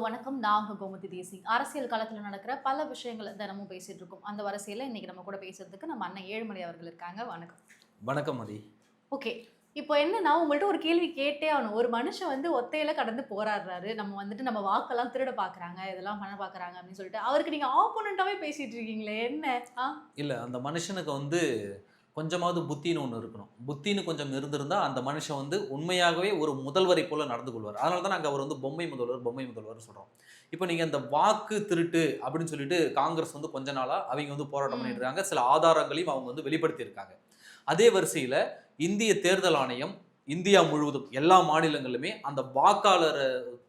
வணக்கம். நான் கோமதி தேசி. அரசியல் காலத்துல நடக்கிற பல விஷயங்களை தினமும் பேசிட்டு இருக்கோம். அந்த வரிசையில இன்னைக்கு நம்ம கூட பேசுறதுக்கு நம்ம அண்ணன் ஏழுமலை அவர்கள் இருக்காங்க. வணக்கம். வணக்கம் மதி. ஓகே. இப்போ என்னன்னா உங்கள்ட்ட ஒரு கேள்வி கேட்டே ஆகணும். ஒரு மனுஷன் வந்து ஒத்தையில கடந்து போராடுறாரு. நம்ம வந்துட்டு நம்ம வாக்கெல்லாம் திருட பாக்குறாங்க. இதெல்லாம் பண்ண பாக்குறாங்க அப்படின்னு சொல்லிட்டு அவருக்கு நீங்க ஆப்போனண்டாவே பேசிட்டு இருக்கீங்களே. என்ன? இல்லை அந்த மனுஷனுக்கு வந்து கொஞ்சமாவது புத்தின்னு ஒன்று இருக்கணும். புத்தின்னு கொஞ்சம் இருந்திருந்தா அந்த மனுஷன் வந்து உண்மையாகவே ஒரு முதல்வரை போல நடந்து கொள்வார். அதனால தான் நாங்கள் அவர் வந்து பொம்மை முதல்வர் பொம்மை முதல்வர் சொல்கிறோம் இப்போ நீங்கள் இந்த வாக்கு திருட்டு அப்படின்னு சொல்லிட்டு காங்கிரஸ் வந்து கொஞ்ச நாளாக அவங்க வந்து போராட்டம். பண்ணிட்டு இருக்காங்க சில ஆதாரங்களையும் அவங்க வந்து வெளிப்படுத்தியிருக்காங்க அதே வரிசையில் இந்திய தேர்தல் ஆணையம் இந்தியா முழுவதும் எல்லா மாநிலங்களிலுமே அந்த வாக்காளர்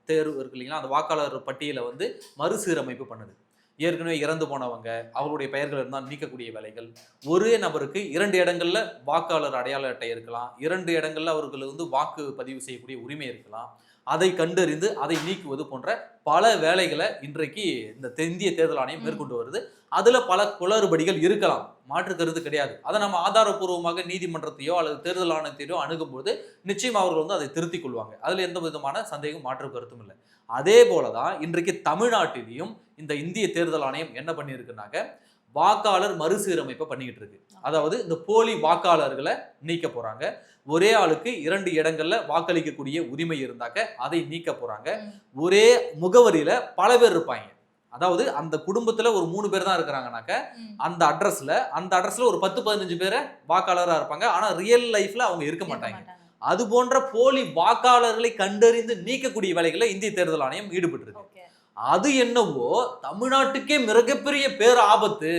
தேர்வு இருக்கு இல்லைங்களா? அந்த வாக்காளர் பட்டியலை வந்து மறுசீரமைப்பு பண்ணுது. ஏற்கனவே இறந்து போனவங்க அவருடைய பெயர்கள் இருந்தால் நீக்கக்கூடிய வேலைகள். ஒரே நபருக்கு இரண்டு இடங்கள்ல வாக்காளர் அடையாள அட்டை இருக்கலாம். இரண்டு இடங்கள்ல அவர்களுக்கு வந்து வாக்கு பதிவு செய்யக்கூடிய உரிமை இருக்கலாம். அதை கண்டறிந்து அதை நீக்குவது போன்ற பல வேலைகளை இன்றைக்கு இந்த தெ- இந்திய தேர்தல் ஆணையம். மேற்கொண்டு வருது. அதுல பல குளறுபடிகள் இருக்கலாம். மாற்று கருத்து கிடையாது. அதை நம்ம ஆதாரப்பூர்வமாக நீதிமன்றத்தையோ அல்லது தேர்தல் ஆணையத்தையோ அணுகும்போது நிச்சயம் அவர்கள் வந்து அதை திருத்திக் கொள்வாங்க. அதுல எந்த விதமான சந்தேகம் மாற்று கருத்தும் இல்லை. அதே போலதான் இன்றைக்கு தமிழ்நாட்டிலையும் இந்த இந்திய தேர்தல் ஆணையம் என்ன பண்ணியிருக்குனாக்க வாக்காளர் மறுசீரமைப்பை பண்ணிக்கிட்டு இருக்கு. அதாவது இந்த போலி வாக்காளர்களை நீக்க போறாங்க. ஒரே ஆளுக்கு இரண்டு இடங்கள்ல வாக்களிக்கக்கூடிய உரிமை இருந்தாக்க அதை நீக்க போறாங்க. ம். ஒரே முகவரியில பல பேர் இருப்பாங்க. அதாவது அந்த குடும்பத்துல ஒரு மூணு பேர் தான் இருக்கிறாங்கனாக்க. அந்த அட்ரஸ்ல அந்த அட்ரஸ்ல ஒரு பத்து பதினஞ்சு பேரை வாக்காளரா இருப்பாங்க. ஆனா ரியல் லைஃப்ல அவங்க இருக்க மாட்டாங்க. அது போன்ற போலி வாக்காளர்களை கண்டறிந்து நீக்கக்கூடிய வேலைகளை இந்திய தேர்தல் ஆணையம் ஈடுபட்டு இருக்கு ஓகே. அது என்னவோ தமிழ்நாட்டுக்கே மிகப்பெரிய பேர் ஆபத்து.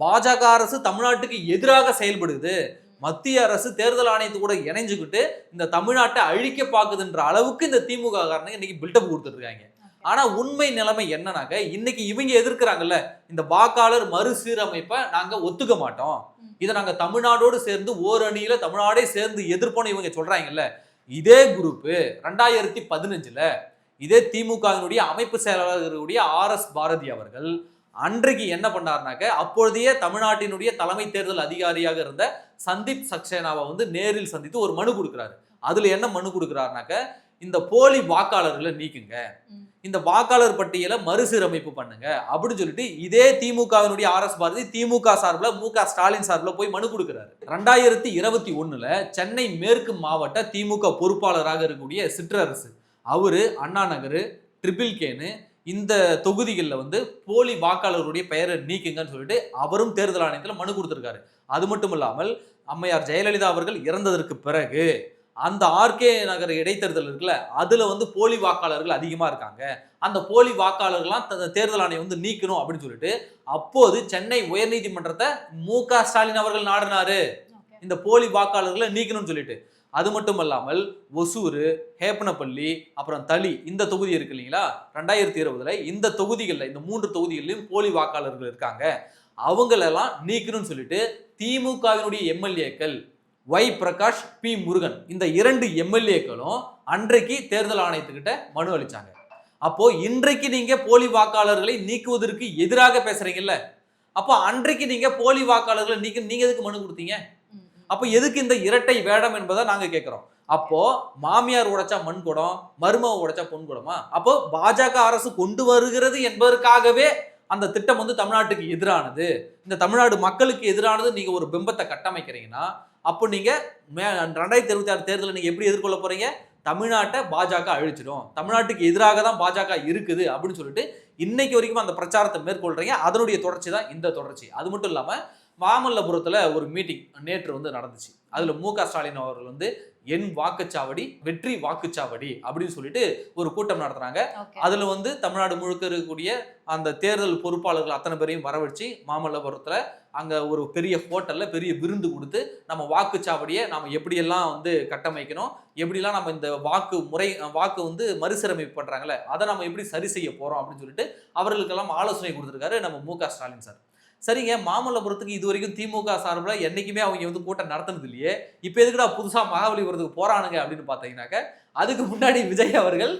பாஜக அரசு தமிழ்நாட்டுக்கு எதிராக செயல்படுது. மத்திய அரசு தேர்தல் ஆணையத்து கூட இணைஞ்சுக்கிட்டு இந்த தமிழ்நாட்டை அழிக்க பாக்குதுன்ற அளவுக்கு இந்த திமுக காரனுங்க இன்னைக்கு பில்டப் கொடுத்துட்டு இருக்காங்க. ஓகே. ஆனா உண்மை நிலைமை என்னன்னாக்க இன்னைக்கு இவங்க எதிர்க்கிறாங்கல்ல இந்த வாக்காளர் மறுசீரமைப்பை நாங்க ஒத்துக்க மாட்டோம். இதை நாங்க தமிழ்நாடோடு சேர்ந்து ஓரணியில தமிழ்நாடே சேர்ந்து எதிர்ப்போம்னு இவங்க சொல்றாங்கல்ல இதே குரூப் ரெண்டாயிரத்தி பதினஞ்சுல இதே திமுகவினுடைய அமைப்பு செயலாளர்களுடைய ஆர் எஸ் பாரதி அவர்கள் அன்றைக்கு என்ன பண்ணாருனாக்க அப்பொழுதைய தமிழ்நாட்டினுடைய தலைமை தேர்தல் அதிகாரியாக இருந்த சந்தீப் சக்சேனாவை வந்து நேரில் சந்தித்து ஒரு மனு கொடுக்குறாரு அதுல என்ன மனு கொடுக்குறாருனாக்க இந்த போலி வாக்காளர்களை நீக்குங்க. இந்த வாக்காளர் பட்டியலை மறுசீரமைப்பு பண்ணுங்க அப்படின்னு சொல்லிட்டு இதே திமுகவினுடைய ஆர் எஸ் பாரதி திமுக சார்பில் மு க ஸ்டாலின் சார்பில் போய் மனு கொடுக்குறாரு. ரெண்டாயிரத்தி இருபத்தி ஒண்ணுல சென்னை மேற்கு மாவட்ட திமுக பொறுப்பாளராக இருக்கக்கூடிய சிற்றரசு அவரு அண்ணா நகர் ட்ரிபிள் கேனு இந்த தொகுதிகளில் வந்து போலி வாக்காளருடைய பெயரை நீக்குங்கன்னு சொல்லிட்டு அவரும் தேர்தல் ஆணையத்தில் மனு கொடுத்துருக்காரு. அது மட்டும் இல்லாமல் அம்மையார் ஜெயலலிதா அவர்கள் இறந்ததற்கு பிறகு அந்த ஆர்கே நகர் இடைத்தேர்தல் இருக்குல்ல அதுல வந்து போலி வாக்காளர்கள் அதிகமா இருக்காங்க. அந்த போலி வாக்காளர்கள்லாம் தேர்தல் ஆணையம் வந்து நீக்கணும் அப்படின்னு சொல்லிட்டு அப்போது சென்னை உயர்நீதிமன்றத்தை மு க ஸ்டாலின் அவர்கள் நாடினாரு. இந்த போலி வாக்காளர்களை நீக்கணும்னு சொல்லிட்டு. அது மட்டும் இல்லாமல் ஒசூர் ஹேப்பனப்பள்ளி அப்புறம் தளி இந்த தொகுதி இருக்கு இல்லைங்களா? ரெண்டாயிரத்தி இருபதுல இந்த தொகுதிகளில் இந்த மூன்று தொகுதிகளிலும் போலி வாக்காளர்கள் இருக்காங்க. அவங்களெல்லாம் நீக்கணும்னு சொல்லிட்டு திமுகவினுடைய எம்எல்ஏக்கள் ஒய் பிரகாஷ் பி முருகன். இந்த இரண்டு எம்எல்ஏக்களும் அன்றைக்கு தேர்தல் ஆணையத்துக்கிட்ட மனு அளிச்சாங்க. அப்போ இன்றைக்கு நீங்க போலி வாக்காளர்களை நீக்குவதற்கு எதிராக பேசுறீங்கல்ல? அப்போ அன்றைக்கு நீங்க போலி வாக்காளர்களை நீக்க நீங்க எதுக்கு மனு கொடுத்தீங்க? அப்போ எதுக்கு இந்த இரட்டை வேடம் என்பதை நாங்க கேட்கிறோம் அப்போ மாமியார் உடைச்சா மண் குடம் மருமக உடைச்சா பொன் குடமா அப்போ பாஜக அரசு கொண்டு வருகிறது என்பதற்காகவே அந்த திட்டம் வந்து தமிழ்நாட்டுக்கு எதிரானது. இந்த தமிழ்நாடு மக்களுக்கு எதிரானது நீங்க ஒரு பிம்பத்தை கட்டமைக்கிறீங்கன்னா அப்போ நீங்க மே- ரெண்டாயிரத்தி இருபத்தி ஆறு தேர்தலை நீங்க எப்படி எதிர்கொள்ள போறீங்க? தமிழ்நாட்டை பாஜக அழிச்சிடும். தமிழ்நாட்டுக்கு எதிராக தான் பாஜக இருக்குது அப்படின்னு சொல்லிட்டு இன்னைக்கு வரைக்கும் அந்த பிரச்சாரத்தை மேற்கொள்றீங்க. அதனுடைய தொடர்ச்சி தான் இந்த தொடர்ச்சி. அது மட்டும் இல்லாம மாமல்லபுரத்துல ஒரு மீட்டிங் நேற்று வந்து நடந்துச்சு. அதுல மு க ஸ்டாலின் அவர்கள் வந்து என் வாக்குச்சாவடி வெற்றி வாக்குச்சாவடி அப்படின்னு சொல்லிட்டு ஒரு கூட்டம் நடத்துறாங்க. அதுல வந்து தமிழ்நாடு முழுக்க இருக்கக்கூடிய அந்த தேர்தல் பொறுப்பாளர்கள் அத்தனை பேரையும் வரவழைச்சு மாமல்லபுரத்துல அங்கே ஒரு பெரிய ஹோட்டல்ல பெரிய விருந்து கொடுத்து நம்ம வாக்குச்சாவடியை நம்ம எப்படியெல்லாம் வந்து கட்டமைக்கணும் எப்படிலாம் நம்ம இந்த வாக்கு முறை வாக்கு வந்து மறுசீரமைப்பு பண்றாங்கல்ல அதை நம்ம எப்படி சரி செய்ய போறோம் அப்படின்னு சொல்லிட்டு அவர்களுக்கெல்லாம் ஆலோசனை கொடுத்துருக்காரு நம்ம மு க ஸ்டாலின் சார். சரிங்க மாமல்லபுரத்துக்கு இது வரைக்கும் திமுக சார்பில் என்னைக்குமே அவங்க வந்து கூட்டம் நடத்துனது இல்லையே இப்போ எதுக்குடா புதுசாக மகாபலிபுரத்துக்கு போறானுங்க அப்படின்னு பார்த்தீங்கன்னாக்க அதுக்கு முன்னாடி விஜய் அவர்கள்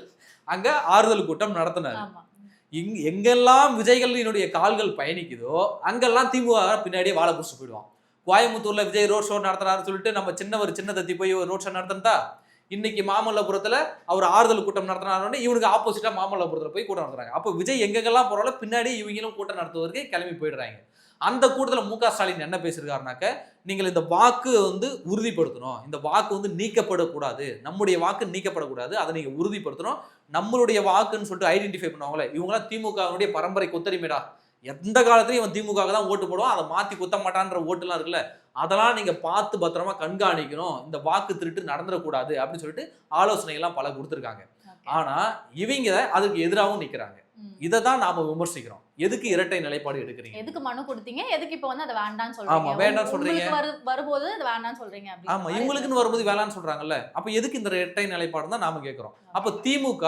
அங்க ஆறுதல் கூட்டம் நடத்தினார். இங் எங்கெல்லாம் விஜய்களினுடைய கால்கள் பயணிக்குதோ அங்கெல்லாம் திமுக பின்னாடியே வாழை பிடிச்சிட்டு போயிடுவான். கோயம்புத்தூர்ல விஜய் ரோட் ஷோ நடத்துறாருன்னு சொல்லிட்டு நம்ம சின்னவர் சின்ன தத்தி போய் ஒரு ரோட் ஷோ நடத்தினதா? இன்னைக்கு மாமல்லபுரத்துல அவர் ஆறுதல் கூட்டம் நடத்தினாருன்னு இவனுக்கு ஆப்போசிட்டா மாமல்லபுரத்துல போய் கூட்டம் நடத்துறாங்க. அப்போ விஜய் எங்கெங்கெல்லாம் போறாலோ பின்னாடி இவங்களும் கூட்டம் நடத்துவதற்கு கிளம்பி போயிடுறாங்க. அந்த கூட்டத்தில் மு க ஸ்டாலின் என்ன பேசியிருக்காருனாக்க நீங்கள் இந்த வாக்கு வந்து உறுதிப்படுத்தணும். இந்த வாக்கு வந்து நீக்கப்படக்கூடாது. நம்முடைய வாக்கு நீக்கப்படக்கூடாது. அதை நீங்கள் உறுதிப்படுத்தணும். நம்மளுடைய வாக்குன்னு சொல்லிட்டு ஐடென்டிஃபை பண்ணுவாங்களே இவங்களாம் திமுகவினுடைய பரம்பரை கொத்தரிமைடா. எந்த காலத்துலயும் இவன் திமுக தான் ஓட்டு போடுவான் அதை மாத்தி குத்த மாட்டான்ற ஓட்டுலாம் இருக்குல்ல அதெல்லாம் நீங்க பார்த்து பத்திரமா கண்காணிக்கணும் இந்த வாக்கு திருட்டு நடந்துடக்கூடாது அப்படின்னு சொல்லிட்டு ஆலோசனை எல்லாம் பல கொடுத்துருக்காங்க. ஆனா இவங்க அதுக்கு எதிராகவும் நிக்கிறாங்க. ம். இதை தான் நாம விமர்சிக்கிறோம். எதுக்கு இரட்டை நிலைப்பாடு எடுக்கிறீங்க? எதுக்கு மனு கொடுத்தீங்க? எதுக்கு இப்போ வந்து அதை வேண்டாம்னு ஆமா, சொல்றீங்க வேண்டாம்னு உங்க- சொல்றீங்க. வரும்போது அது வேண்டாம்னு சொல்றீங்க ஆமா இவங்களுக்குன்னு வரும்போது வேளான்னு சொல்றாங்கல்ல. அப்ப எதுக்கு இந்த இரட்டை நிலைப்பாடு தான் நாம கேட்கிறோம் அப்ப திமுக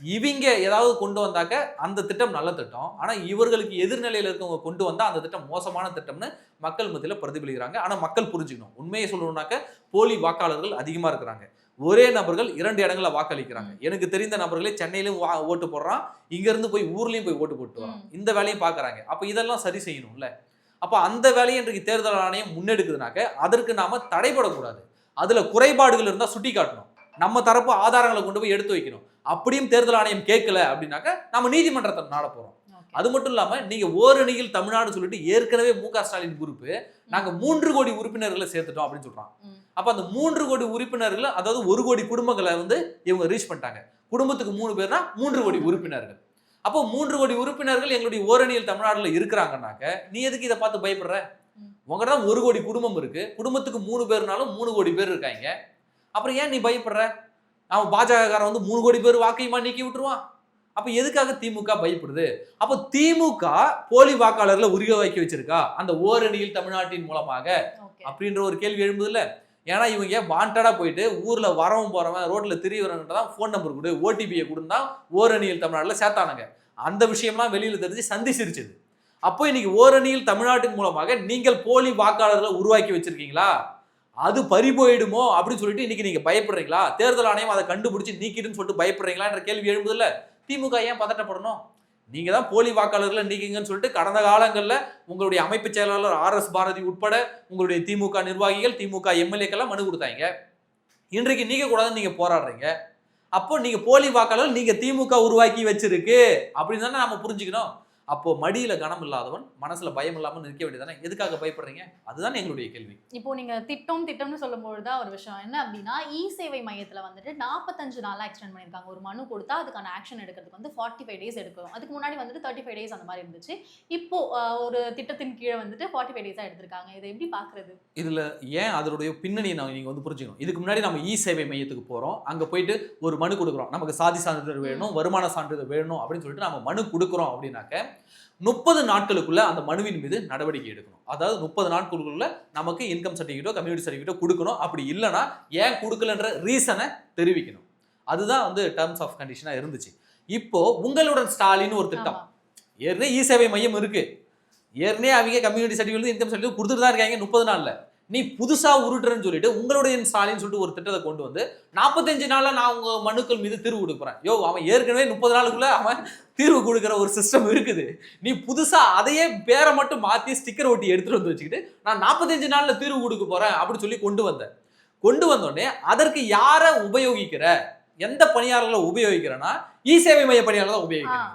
இவங்க ஏதாவது கொண்டு வந்தாக்க அந்த திட்டம் நல்ல திட்டம். ஆனா இவர்களுக்கு எதிர்நிலையில இருக்கவங்க கொண்டு வந்தா அந்த திட்டம் மோசமான திட்டம்னு மக்கள் மத்தியில பிரதிபலிக்கிறாங்க. ஆனா மக்கள் புரிஞ்சுக்கணும். உண்மையை சொல்லணும்னாக்க போலி வாக்காளர்கள் அதிகமா இருக்கிறாங்க. ஒரே நபர்கள் இரண்டு இடங்கள்ல வாக்களிக்கிறாங்க. எனக்கு தெரிந்த நபர்களே சென்னையிலும் வா- ஓட்டு போடுறான் இங்க இருந்து போய் ஊர்லயும் போய் ஓட்டு போட்டு வரான். இந்த வேலையும் பாக்குறாங்க. அப்ப இதெல்லாம் சரி செய்யணும்ல. அப்ப அந்த வேலையை இன்றைக்கு தேர்தல் ஆணையம் முன்னெடுக்குதுனாக்க அதற்கு நாம தடைபடக்கூடாது. அதுல குறைபாடுகள் இருந்தா சுட்டி காட்டணும். நம்ம தரப்பு ஆதாரங்களை கொண்டு போய் எடுத்து வைக்கணும். அப்படியும் தேர்தல் ஆணையம் கேட்கல அப்படின்னாக்க நம்ம நீதிமன்றத்தை நாட Okay. அது மட்டும் இல்லாம நீங்க ஓரணியில் தமிழ்நாடு சொல்லிட்டு ஏற்கனவே மு க ஸ்டாலின் குரூப் நாங்க மூன்று கோடி உறுப்பினர்களை சேர்த்துட்டோம் அப்படின்னு சொல்றான். அப்ப அந்த மூன்று கோடி உறுப்பினர்கள் அதாவது ஒரு கோடி குடும்பங்களை வந்து இவங்க ரீச் பண்ணிட்டாங்க. குடும்பத்துக்கு மூணு பேர்னா மூன்று கோடி உறுப்பினர்கள். அப்போ மூன்று கோடி உறுப்பினர்கள் எங்களுடைய ஓரணியில் தமிழ்நாடுல இருக்கிறாங்கன்னாக்க நீ எதுக்கு இதை பார்த்து பயப்படுற. உங்கள்கிட்ட தான் ஒரு கோடி குடும்பம் இருக்கு. குடும்பத்துக்கு மூணு பேர்னாலும் மூணு கோடி பேர் இருக்காங்க. அப்புறம் ஏன் நீ பயப்படுற? அவன் பாஜகக்காரன் வந்து மூணு கோடி பேர் வாக்கையுமா நீக்கி விட்டுருவான். அப்ப எதுக்காக திமுக பயப்படுது? அப்ப திமுக போலி வாக்காளர்களை உரிய வைக்க வச்சிருக்கா? அந்த ஓரணியில் தமிழ்நாட்டின் மூலமாக. அப்படின்ற ஒரு கேள்வி எழும்புதுல்ல? ஏன்னா இவங்க வாண்டடா போயிட்டு ஊர்ல வரவன் போறவன் ரோட்ல திரியவரன் தான் ஃபோன் நம்பர் கொடு ஓடிபியை கொடுந்தா ஓரணியில் தமிழ்நாடுல சேர்த்தானுங்க. அந்த விஷயம்லாம் வெளியில தெரிஞ்சு சந்தி சிரிச்சது. அப்போ இன்னைக்கு ஓரணியில் தமிழ்நாட்டின் மூலமாக நீங்கள் போலி வாக்காளர்களை உருவாக்கி வச்சிருக்கீங்களா? அது பறி போயிடுமோ? அப்படின்னு சொல்லிட்டு இன்னைக்கு நீங்க பயப்படுறீங்களா? தேர்தல் ஆணையம் அதை கண்டுபிடிச்சு நீக்கிடுன்னு சொல்லிட்டு பயப்படுறீங்களான்ற கேள்வி எழும்புதுல்ல? திமுக ஏன் பதட்டப்படணும்? நீங்கள் தான் போலி வாக்காளர்களை நீக்கிங்கன்னு சொல்லிட்டு கடந்த காலங்களில் உங்களுடைய அமைப்பு செயலாளர் ஆர் எஸ் பாரதி உட்பட உங்களுடைய திமுக நிர்வாகிகள் திமுக எம்எல்ஏக்கெல்லாம் மனு கொடுத்தாங்க. இன்றைக்கு நீக்கக்கூடாதுன்னு கூடாதுன்னு நீங்க போராடுறீங்க. அப்போ நீங்க போலி வாக்காளர் நீங்க திமுக உருவாக்கி வச்சிருக்கு. அப்படின்னு தானே நம்ம புரிஞ்சுக்கணும். அப்போ மடியில கனம் இல்லாதவன் மனசுல பயம் இல்லாம நிற்க வேண்டியதானே எதுக்காக பயப்படுறீங்க? அதுதான் எங்களுடைய கேள்வி. இப்போ நீங்க திட்டம் திட்டம்னு சொல்லும்போது தான் ஒரு விஷயம். என்ன அப்படின்னா இ சேவை மையத்துல வந்துட்டு நாற்பத்தஞ்சு நாளா எக்ஸ்டெண்ட் பண்ணிருக்காங்க ஒரு மனு கொடுத்தா அதுக்கான ஆக்ஷன் எடுக்கிறதுக்கு வந்து ஃபார்ட்டி ஃபைவ் டேஸ் எடுக்கும். அதுக்கு முன்னாடி வந்துட்டு தேர்ட்டி ஃபைவ் டேஸ் அந்த மாதிரி இருந்துச்சு. இப்போ ஒரு திட்டத்தின் கீழே வந்துட்டு ஃபார்ட்டி ஃபைவ் டேஸா எடுத்திருக்காங்க. இதை எப்படி பாக்குறது? இதுல ஏன் அதனுடைய பின்னணியை நான் நீங்க வந்து புரிஞ்சுக்கணும்? இதுக்கு முன்னாடி நம்ம இ சேவை மையத்துக்கு போறோம். அங்க போயிட்டு ஒரு மனு கொடுக்குறோம். நமக்கு சாதி சான்றிதழ் வேணும் வருமான சான்றிதழ் வேணும் அப்படின்னு சொல்லிட்டு நம்ம மனு கொடுக்குறோம் அப்படின்னாக்க முப்பது நாட்களுக்குள்ள அந்த மனுவின் மீது நடவடிக்கை எடுக்கணும். அதாவது முப்பது நாட்களுக்குள்ள நமக்கு இன்கம் சர்டிஃபிகேட்டோ கம்யூனிட்டி சர்டிஃபிகேட்டோ கொடுக்கணும். அப்படி இல்லைன்னா ஏன் கொடுக்கலன்ற ரீசனை தெரிவிக்கணும். அதுதான் வந்து டேர்ம்ஸ் ஆஃப் கண்டிஷனா இருந்துச்சு. இப்போ உங்களுடன் ஸ்டாலின் ஒரு திட்டம். ஏற்கனவே இ சேவை மையம் இருக்கு. ஏற்கனவே அவங்க கம்யூனிட்டி சர்டிஃபிகேட் இன்கம் சர்டிஃபிகேட் கொடுத்துட்டு தான் இருக்காங்க முப்பது நாள்ல. நீ புதுசா உருட்டுறன்னு சொல்லிட்டு உங்களுடைய ஸ்டாலின் சொல்லிட்டு ஒரு திட்டத்தை கொண்டு வந்து நாற்பத்தஞ்சு நாள்ல நான் உங்க மனுக்கள் மீது தீர்வு கொடுக்குறேன். யோ அவன் ஏற்கனவே முப்பது நாளுக்குள்ள அவன் தீர்வு கொடுக்குற ஒரு சிஸ்டம் இருக்குது. நீ புதுசா அதையே பேரை மட்டும் மாத்தி ஸ்டிக்கர் ஒட்டி எடுத்துட்டு வந்து வச்சுக்கிட்டு நான் நாற்பத்தஞ்சு நாள்ல தீர்வு கொடுக்க போறேன் அப்படின்னு சொல்லி கொண்டு வந்தேன் கொண்டு வந்தோடனே அதற்கு யாரை உபயோகிக்கிற எந்த பணியாளர்களை உபயோகிக்கிறேன்னா இ சேவை மைய பணியாளர் தான் உபயோகிக்கிறேன்.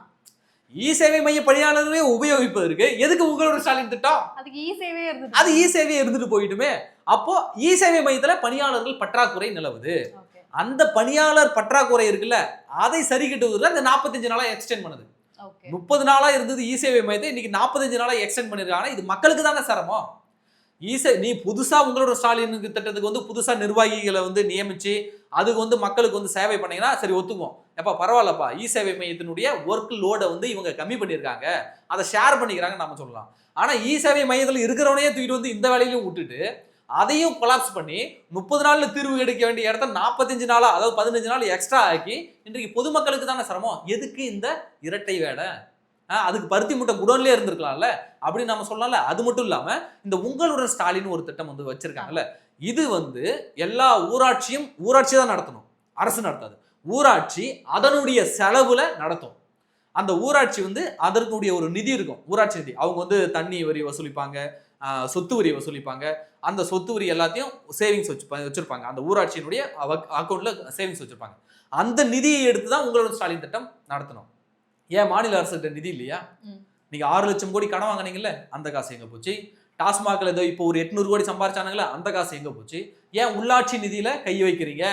இ சேவை மைய பணியாளர்களே உபயோகிப்பதற்கு எதுக்கு உங்களோட ஸ்டாலின் திட்டம்? அதுக்கு இ சேவே இருந்தது அது இ சேவை இருந்துட்டு போயிட்டுமே. அப்போ இ சேவை மையத்துல பணியாளர்கள் பற்றாக்குறை நிலவுது. அந்த பணியாளர் பற்றாக்குறை இருக்குல்ல அதை சரி கட்டுவதில் இந்த நாற்பத்தஞ்சு நாளா எக்ஸ்டெண்ட் பண்ணுது. முப்பது நாளா இருந்தது இ சேவை மையத்தை இன்னைக்கு நாற்பத்தஞ்சு நாளா எக்ஸ்டெண்ட் பண்ணிருக்காங்க. இது மக்களுக்கு தானே சிரமம்? ஈச நீ புதுசா உங்களோட ஸ்டாலினுக்கு திட்டத்துக்கு வந்து புதுசா நிர்வாகிகளை வந்து நியமிச்சு அதுக்கு வந்து மக்களுக்கு வந்து சேவை பண்ணீங்கன்னா சரி ஒத்துக்குவோம். எப்பா பரவாயில்லப்பா. இ சேவை மையத்தினுடைய ஒர்க் லோடை வந்து இவங்க கம்மி பண்ணியிருக்காங்க. அதை ஷேர் பண்ணிக்கிறாங்கன்னு நம்ம சொல்லலாம். ஆனால் இ சேவை மையத்தில் இருக்கிறவனையே தூக்கிட்டு வந்து இந்த வேலையிலையும் விட்டுட்டு அதையும் கொலாப்ஸ் பண்ணி முப்பது நாளில் தீர்வு எடுக்க வேண்டிய இடத்த நாற்பத்தஞ்சு நாளாக அதாவது பதினஞ்சு நாள் எக்ஸ்ட்ரா ஆக்கி இன்றைக்கு பொதுமக்களுக்கு தானே சிரமம். எதுக்கு இந்த இரட்டை வேலை? அதுக்கு பருத்தி மூட்டை குடோன்லயே இருந்திருக்கலாம்ல. அப்படின்னு நம்ம சொல்லலாம்ல. அது மட்டும் இல்லாம இந்த உங்களுடன் ஸ்டாலின் ஒரு திட்டம் வந்து வச்சிருக்காங்கல்ல. இது வந்து எல்லா ஊராட்சியும் ஊராட்சி தான் நடத்தணும். அரசு நடத்தாது. ஊராட்சி அதனுடைய செலவுல நடத்தும். அந்த ஊராட்சி வந்து அதற்குடைய ஒரு நிதி இருக்கும். ஊராட்சி நிதி. அவங்க வந்து தண்ணி வரி வசூலிப்பாங்க சொத்து வரி வசூலிப்பாங்க. அந்த சொத்து வரி எல்லாத்தையும் சேவிங்ஸ் வச்சு வச்சிருப்பாங்க. அந்த ஊராட்சியினுடைய அக்கௌண்ட்ல சேவிங்ஸ் வச்சிருப்பாங்க. அந்த நிதியை எடுத்து தான் உங்களோட ஸ்டாலின் திட்டம் நடத்தணும். ஏன் மாநில அரசுகிட்ட நிதி இல்லையா. நீங்க ஆறு லட்சம் கோடி கடன் வாங்குனீங்கல்ல அந்த காசு எங்க போச்சு? டாஸ்மாக்ல ஏதோ இப்போ ஒரு எட்நூறு கோடி சம்பாரிச்சானுங்களே அந்த காசு எங்க போச்சு? ஏன் உள்ளாட்சி நிதியில கை வைக்கிறீங்க?